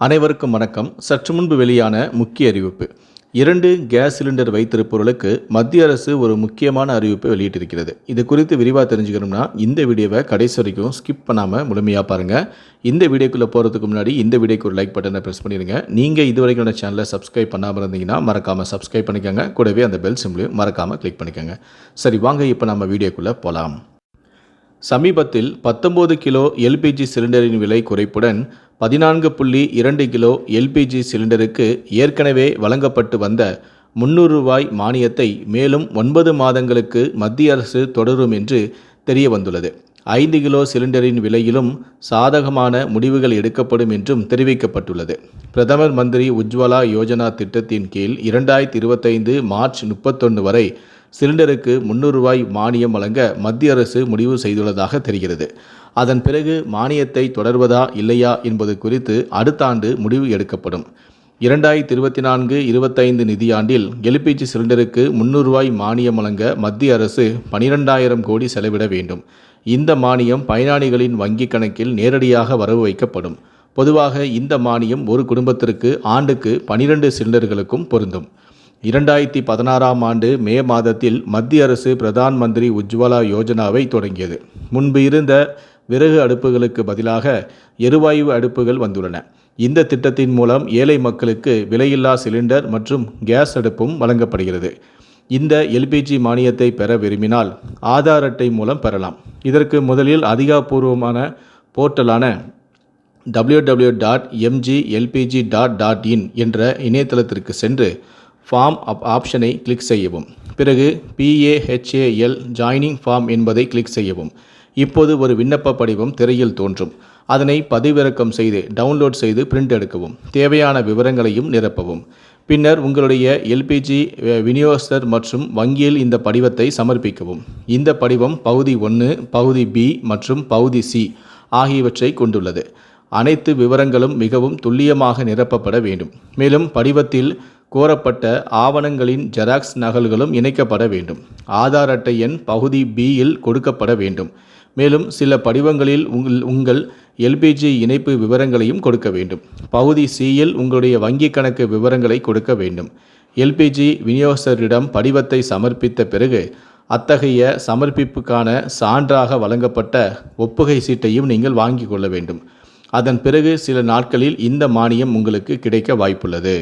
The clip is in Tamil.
அனைவருக்கும் வணக்கம். சற்று முன்பு வெளியான முக்கிய அறிவிப்பு. இரண்டு கேஸ் சிலிண்டர் வைத்திருப்பவர்களுக்கு மத்திய அரசு ஒரு முக்கியமான அறிவிப்பை வெளியிட்டிருக்கிறது. இது குறித்து விரிவாக தெரிஞ்சுக்கணும்னா இந்த வீடியோவை கடைசி வரைக்கும் ஸ்கிப் பண்ணாமல் முழுமையாக பாருங்கள் இந்த வீடியோக்குள்ளே போகிறதுக்கு முன்னாடி இந்த வீடியோக்கு ஒரு லைக் பட்டனை ப்ரெஸ் பண்ணிடுங்க. நீங்கள் இது வரைக்கும் என்னோட சேனலை சப்ஸ்கிரைப் பண்ணாமல் இருந்தீங்கன்னா மறக்காமல் சப்ஸ்கிரைப் பண்ணிக்கோங்க. கூடவே அந்த பெல் சிம்லையும் மறக்காமல் கிளிக் பண்ணிக்கோங்க. சரி வாங்க இப்போ நம்ம வீடியோக்குள்ளே போகலாம் சமீபத்தில் பத்தொம்போது கிலோ எல்பிஜி சிலிண்டரின் விலை குறைப்புடன் பதினான்கு புள்ளி இரண்டு கிலோ எல்பிஜி சிலிண்டருக்கு ஏற்கனவே வழங்கப்பட்டு வந்த முன்னூறு ரூபாய் மானியத்தை மேலும் ஒன்பது மாதங்களுக்கு மத்திய அரசு தொடரும் என்று தெரிய வந்துள்ளது ஐந்து கிலோ சிலிண்டரின் விலையிலும் சாதகமான முடிவுகள் எடுக்கப்படும் என்றும் தெரிவிக்கப்பட்டுள்ளது. பிரதமர் மந்திரி உஜ்வலா யோஜனா திட்டத்தின் கீழ் இரண்டாயிரத்தி இருபத்தைந்து மார்ச் முப்பத்தொன்று வரை சிலிண்டருக்கு முன்னூறு ரூபாய் மானியம் வழங்க மத்திய அரசு முடிவு செய்துள்ளதாக தெரிகிறது. அதன் பிறகு மானியத்தை தொடர்வதா இல்லையா என்பது குறித்து அடுத்த ஆண்டு முடிவு எடுக்கப்படும். இரண்டாயிரத்தி இருபத்தி நான்கு இருபத்தைந்து நிதியாண்டில் எல்பிஜி சிலிண்டருக்கு முந்நூறு ரூபாய் மானியம் வழங்க மத்திய அரசு பனிரெண்டாயிரம் கோடி செலவிட வேண்டும். இந்த மானியம் பயனாளிகளின் வங்கிக் கணக்கில் நேரடியாக வரவு வைக்கப்படும். பொதுவாக இந்த மானியம் ஒரு குடும்பத்திற்கு ஆண்டுக்கு பனிரெண்டு சிலிண்டர்களுக்கும் பொருந்தும். இரண்டாயிரத்தி பதினாறாம் ஆண்டு மே மாதத்தில் மத்திய அரசு பிரதான் மந்திரி உஜ்வலா யோஜனாவை தொடங்கியது. முன்பு இருந்த விறகு அடுப்புகளுக்கு பதிலாக எரிவாயு அடுப்புகள் வந்துள்ளன. இந்த திட்டத்தின் மூலம் ஏழை மக்களுக்கு விலையில்லா சிலிண்டர் மற்றும் கேஸ் அடுப்பும் வழங்கப்படுகிறது. இந்த எல்பிஜி மானியத்தை பெற விரும்பினால் ஆதார் அட்டை மூலம் பெறலாம். இதற்கு முதலில் அதிகாரப்பூர்வமான போர்ட்டலான W W dot MG LPG dot dot in என்ற இணையதளத்திற்கு சென்று ஃபார்ம் அப் ஆப்ஷனை கிளிக் செய்யவும். பிறகு பிஏஹெச்ஏஎல் ஜாயினிங் ஃபார்ம் என்பதை கிளிக் செய்யவும். இப்போது ஒரு விண்ணப்ப படிவம் திரையில் தோன்றும். அதனை பதிவிறக்கம் செய்து டவுன்லோட் செய்து பிரிண்ட் எடுக்கவும். தேவையான விவரங்களையும் நிரப்பவும். பின்னர் உங்களுடைய எல்பிஜி விநியோகஸ்தர் மற்றும் வங்கியில் இந்த படிவத்தை சமர்ப்பிக்கவும். இந்த படிவம் பகுதி ஒன்று பகுதி பி மற்றும் பகுதி சி ஆகியவற்றை கொண்டுள்ளது. அனைத்து விவரங்களும் மிகவும் துல்லியமாக நிரப்பப்பட வேண்டும். மேலும் படிவத்தில் கோரப்பட்ட ஆவணங்களின் ஜெராக்ஸ் நகல்களும் இணைக்கப்பட வேண்டும். ஆதார் அட்டை எண் பகுதி பியில் கொடுக்கப்பட வேண்டும். மேலும் சில படிவங்களில் உங்கள் உங்கள் எல்பிஜி இணைப்பு விவரங்களையும் கொடுக்க வேண்டும். பகுதி சியில் உங்களுடைய வங்கிக் கணக்கு விவரங்களை கொடுக்க வேண்டும். எல்பிஜி விநியோகஸ்தரிடம் படிவத்தை சமர்ப்பித்த பிறகு அத்தகைய சமர்ப்பிப்புக்கான சான்றாக வழங்கப்பட்ட ஒப்புகை சீட்டையும் நீங்கள் வாங்கிக் கொள்ள வேண்டும். அதன் பிறகு சில நாட்களில் இந்த மானியம் உங்களுக்கு கிடைக்க வாய்ப்புள்ளது.